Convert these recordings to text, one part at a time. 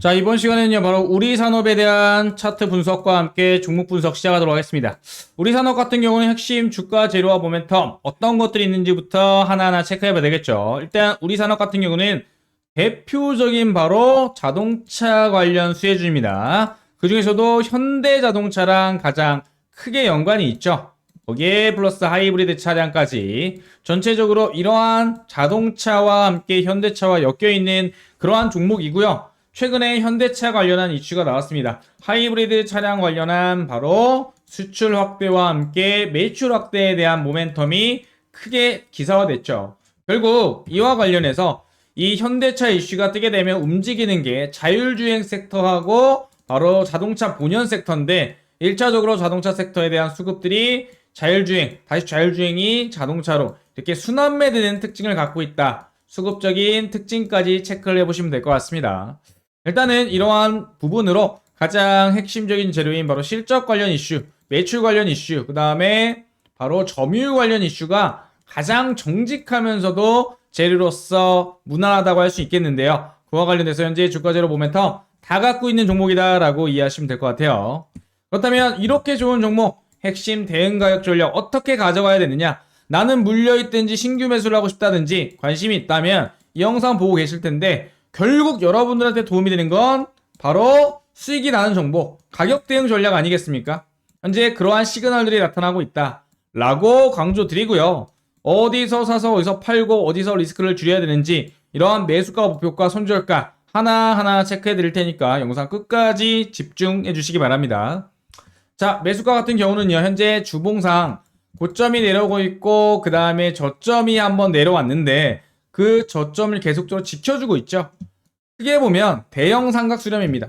자, 이번 시간에는요, 바로 우리 산업에 대한 차트 분석과 함께 종목 분석 시작하도록 하겠습니다. 우리 산업 같은 경우는 핵심 주가 재료와 모멘텀, 어떤 것들이 있는지부터 하나하나 체크해봐야 되겠죠. 일단, 우리 산업 같은 경우는 대표적인 바로 자동차 관련 수혜주입니다. 그 중에서도 현대 자동차랑 가장 크게 연관이 있죠. 거기에 플러스 하이브리드 차량까지 전체적으로 이러한 자동차와 함께 현대차와 엮여 있는 그러한 종목이고요. 최근에 현대차 관련한 이슈가 나왔습니다. 하이브리드 차량 관련한 바로 수출 확대와 함께 매출 확대에 대한 모멘텀이 크게 기사화됐죠. 결국 이와 관련해서 이 현대차 이슈가 뜨게 되면 움직이는 게 자율주행 섹터하고 바로 자동차 본연 섹터인데 1차적으로 자동차 섹터에 대한 수급들이 자율주행, 다시 자율주행이 자동차로 이렇게 순환매되는 특징을 갖고 있다. 수급적인 특징까지 체크를 해보시면 될 것 같습니다. 일단은 이러한 부분으로 가장 핵심적인 재료인 바로 실적 관련 이슈, 매출 관련 이슈, 그 다음에 바로 점유율 관련 이슈가 가장 정직하면서도 재료로서 무난하다고 할 수 있겠는데요. 그와 관련해서 현재 주가재료 모멘텀 다 갖고 있는 종목이다라고 이해하시면 될 것 같아요. 그렇다면 이렇게 좋은 종목 핵심 대응 가격 전략 어떻게 가져가야 되느냐? 나는 물려있든지 신규 매수를 하고 싶다든지 관심이 있다면 이 영상 보고 계실 텐데 결국 여러분들한테 도움이 되는 건 바로 수익이 나는 정보, 가격 대응 전략 아니겠습니까? 현재 그러한 시그널들이 나타나고 있다. 라고 강조드리고요. 어디서 사서 어디서 팔고 어디서 리스크를 줄여야 되는지 이러한 매수가 목표가 손절가 하나하나 체크해 드릴 테니까 영상 끝까지 집중해 주시기 바랍니다. 자, 매수가 같은 경우는요, 현재 주봉상 고점이 내려오고 있고, 그 다음에 저점이 한번 내려왔는데, 그 저점을 계속적으로 지켜주고 있죠. 크게 보면 대형 삼각 수렴입니다.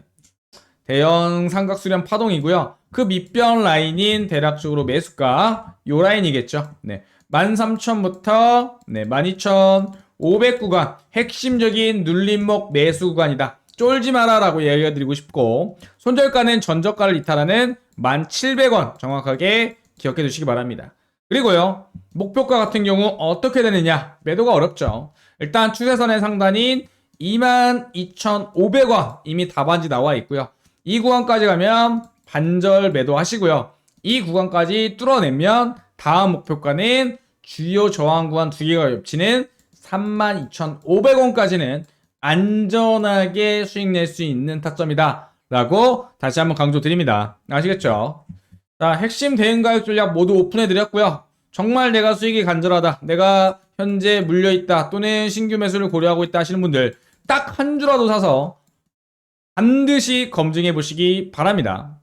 대형 삼각 수렴 파동이고요. 그 밑변 라인인 대략적으로 매수가 요 라인이겠죠. 네. 13,000부터 네, 12,500 구간 핵심적인 눌림목 매수 구간이다. 쫄지 마라라고 이야기가 드리고 싶고 손절가는 전저가를 이탈하는 1,700원 정확하게 기억해 두시기 바랍니다. 그리고요. 목표가 같은 경우 어떻게 되느냐? 매도가 어렵죠. 일단 추세선의 상단인 22,500원 이미 답안지 나와 있고요. 이 구간까지 가면 반절 매도하시고요. 이 구간까지 뚫어내면 다음 목표가는 주요 저항 구간 두 개가 겹치는 32,500원까지는 안전하게 수익 낼 수 있는 타점이다. 라고 다시 한번 강조드립니다. 아시겠죠? 자, 핵심 대응 가격 전략 모두 오픈해 드렸고요. 정말 내가 수익이 간절하다. 내가 현재 물려 있다. 또는 신규 매수를 고려하고 있다 하시는 분들 딱 한 주라도 사서 반드시 검증해 보시기 바랍니다.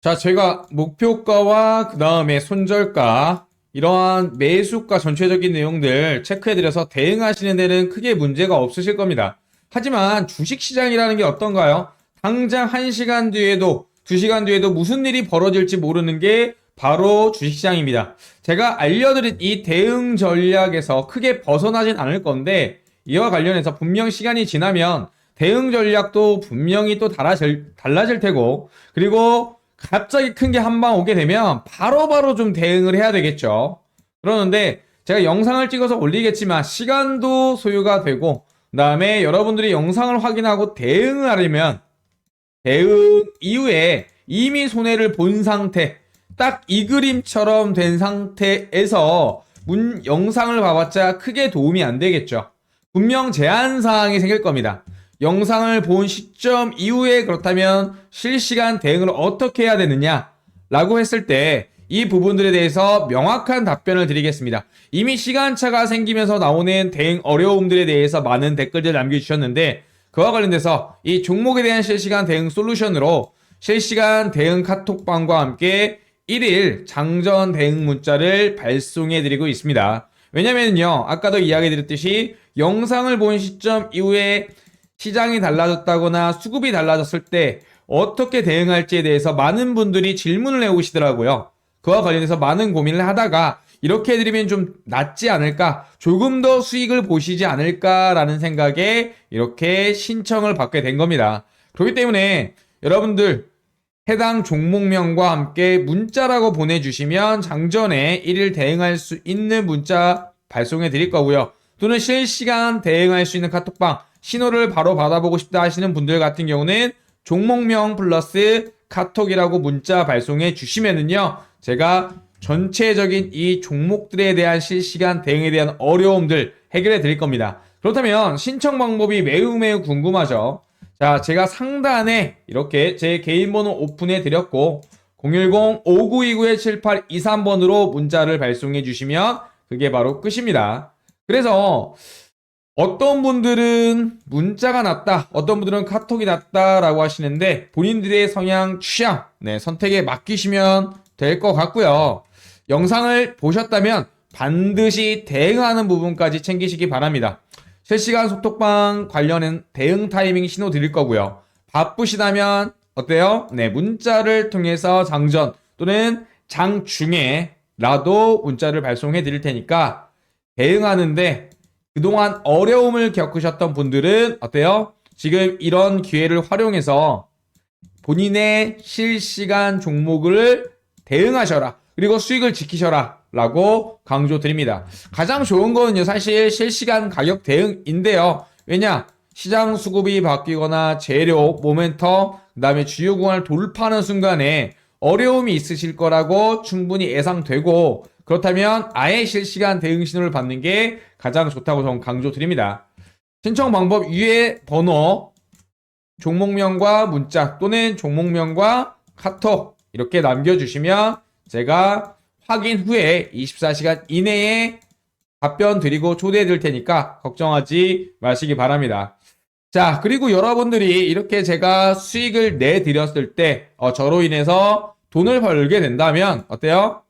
자, 제가 목표가와 그 다음에 손절가, 이러한 매수가 전체적인 내용들 체크해드려서 대응하시는 데는 크게 문제가 없으실 겁니다. 하지만 주식시장이라는 게 어떤가요? 당장 1시간 뒤에도, 2시간 뒤에도 무슨 일이 벌어질지 모르는 게 바로 주식시장입니다. 제가 알려드린 이 대응 전략에서 크게 벗어나진 않을 건데, 이와 관련해서 분명 시간이 지나면 대응 전략도 분명히 또 달라질, 달라질 테고, 그리고 갑자기 큰 게 한 방 오게 되면 바로바로 좀 대응을 해야 되겠죠. 그러는데 제가 영상을 찍어서 올리겠지만 시간도 소요가 되고, 그 다음에 여러분들이 영상을 확인하고 대응을 하려면 대응 이후에 이미 손해를 본 상태, 딱 이 그림처럼 된 상태에서 문 영상을 봐봤자 크게 도움이 안 되겠죠. 분명 제한 사항이 생길 겁니다. 영상을 본 시점 이후에 그렇다면 실시간 대응을 어떻게 해야 되느냐? 라고 했을 때 이 부분들에 대해서 명확한 답변을 드리겠습니다. 이미 시간차가 생기면서 나오는 대응 어려움들에 대해서 많은 댓글들 남겨주셨는데 그와 관련돼서 이 종목에 대한 실시간 대응 솔루션으로 실시간 대응 카톡방과 함께 1일 장전 대응 문자를 발송해 드리고 있습니다. 왜냐면요, 아까도 이야기 드렸듯이 영상을 본 시점 이후에 시장이 달라졌다거나 수급이 달라졌을 때 어떻게 대응할지에 대해서 많은 분들이 질문을 해오시더라고요. 그와 관련해서 많은 고민을 하다가 이렇게 해드리면 좀 낫지 않을까, 조금 더 수익을 보시지 않을까라는 생각에 이렇게 신청을 받게 된 겁니다. 그렇기 때문에 여러분들 해당 종목명과 함께 문자라고 보내주시면 장전에 1일 대응할 수 있는 문자 발송해 드릴 거고요. 또는 실시간 대응할 수 있는 카톡방 신호를 바로 받아보고 싶다 하시는 분들 같은 경우는 종목명 플러스 카톡이라고 문자 발송해 주시면은요. 제가 전체적인 이 종목들에 대한 실시간 대응에 대한 어려움들 해결해 드릴 겁니다. 그렇다면 신청 방법이 매우 매우 궁금하죠. 자, 제가 상단에 이렇게 제 개인 번호 오픈해 드렸고 010-5929-7823번으로 문자를 발송해 주시면 그게 바로 끝입니다. 그래서 어떤 분들은 문자가 낫다, 어떤 분들은 카톡이 낫다라고 하시는데 본인들의 성향, 취향, 네, 선택에 맡기시면 될 것 같고요. 영상을 보셨다면 반드시 대응하는 부분까지 챙기시기 바랍니다. 실시간 소톡방 관련은 대응 타이밍 신호 드릴 거고요. 바쁘시다면 어때요? 네, 문자를 통해서 장전 또는 장 중에라도 문자를 발송해 드릴 테니까 대응하는데 그동안 어려움을 겪으셨던 분들은 어때요? 지금 이런 기회를 활용해서 본인의 실시간 종목을 대응하셔라. 그리고 수익을 지키셔라. 라고 강조드립니다. 가장 좋은 거는요, 사실 실시간 가격 대응인데요. 왜냐? 시장 수급이 바뀌거나 재료, 모멘텀, 그 다음에 주요 구간을 돌파하는 순간에 어려움이 있으실 거라고 충분히 예상되고, 그렇다면 아예 실시간 대응 신호를 받는 게 가장 좋다고 저는 강조드립니다. 신청 방법 위에 번호, 종목명과 문자 또는 종목명과 카톡 이렇게 남겨주시면 제가 확인 후에 24시간 이내에 답변 드리고 초대해 드릴 테니까 걱정하지 마시기 바랍니다. 자, 그리고 여러분들이 이렇게 제가 수익을 내드렸을 때, 어, 저로 인해서 돈을 벌게 된다면, 어때요?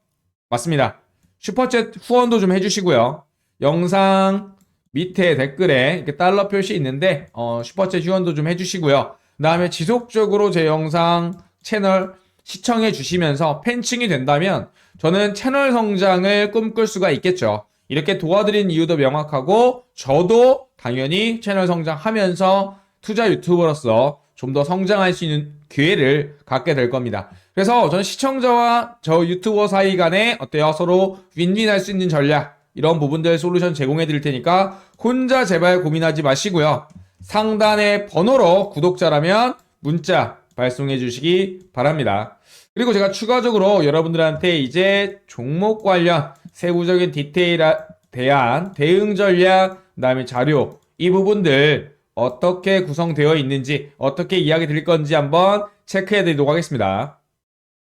맞습니다. 슈퍼챗 후원도 좀 해주시고요. 영상 밑에 댓글에 이렇게 달러 표시 있는데, 어, 슈퍼챗 후원도 좀 해주시고요. 그 다음에 지속적으로 제 영상 채널 시청해 주시면서 팬층이 된다면, 저는 채널 성장을 꿈꿀 수가 있겠죠. 이렇게 도와드린 이유도 명확하고 저도 당연히 채널 성장하면서 투자 유튜버로서 좀 더 성장할 수 있는 기회를 갖게 될 겁니다. 그래서 저는 시청자와 저 유튜버 사이 간에 어때요? 서로 윈윈할 수 있는 전략 이런 부분들 솔루션 제공해 드릴 테니까 혼자 제발 고민하지 마시고요. 상단의 번호로 구독자라면 문자 발송해 주시기 바랍니다. 그리고 제가 추가적으로 여러분들한테 이제 종목 관련 세부적인 디테일에 대한 대응 전략, 그다음에 자료 이 부분들 어떻게 구성되어 있는지 어떻게 이야기 드릴 건지 한번 체크해 드리도록 하겠습니다.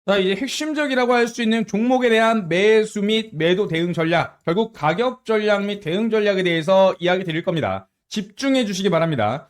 자, 이제 핵심적이라고 할 수 있는 종목에 대한 매수 및 매도 대응 전략, 결국 가격 전략 및 대응 전략에 대해서 이야기 드릴 겁니다. 집중해 주시기 바랍니다.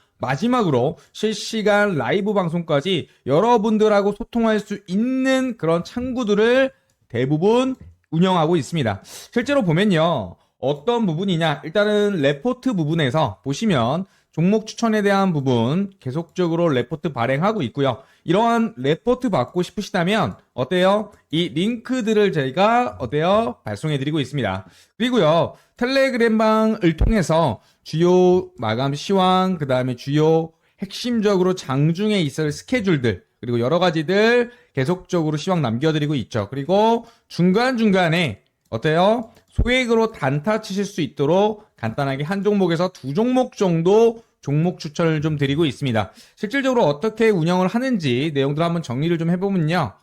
마지막으로 실시간 라이브 방송까지 여러분들하고 소통할 수 있는 그런 창구들을 대부분 운영하고 있습니다. 실제로 보면요. 어떤 부분이냐? 일단은 레포트 부분에서 보시면 종목 추천에 대한 부분 계속적으로 레포트 발행하고 있고요. 이러한 레포트 받고 싶으시다면 어때요? 이 링크들을 저희가 어때요? 발송해 드리고 있습니다. 그리고요. 텔레그램방을 통해서 주요 마감 시황, 그 다음에 주요 핵심적으로 장중에 있을 스케줄들, 그리고 여러 가지들 계속적으로 시황 남겨드리고 있죠. 그리고 중간중간에 어때요? 소액으로 단타 치실 수 있도록 간단하게 한 종목에서 두 종목 정도 종목 추천을 좀 드리고 있습니다. 실질적으로 어떻게 운영을 하는지 내용들 한번 정리를 좀 해보면요.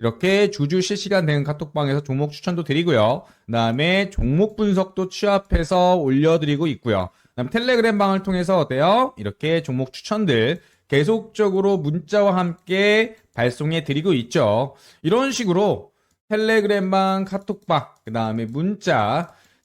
이렇게 주주 실시간 대응 카톡방에서 종목 추천도 드리고요. 그 다음에 종목 분석도 취합해서 올려드리고 있고요. 그 다음 텔레그램 방을 통해서 어때요? 이렇게 종목 추천들 계속적으로 문자와 함께 발송해 드리고 있죠. 이런 식으로 텔레그램방, 카톡방, 그 다음에 문자,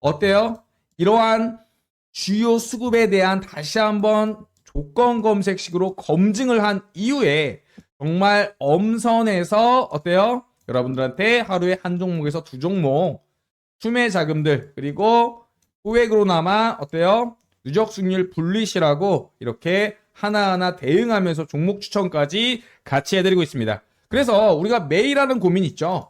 어때요? 이러한 주요 수급에 대한 다시 한번 조건 검색식으로 검증을 한 이후에 정말 엄선해서 어때요? 여러분들한테 하루에 한 종목에서 두 종목 추매 자금들 그리고 소액으로나마 어때요? 누적 수익률 분리시라고 이렇게 하나하나 대응하면서 종목 추천까지 같이 해드리고 있습니다. 그래서 우리가 매일 하는 고민 있죠.